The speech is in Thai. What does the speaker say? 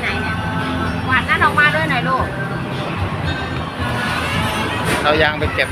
ไหนเนี่ย หวานนั่นออกมาด้วยหน่อยลูกเรายางไปเก็บ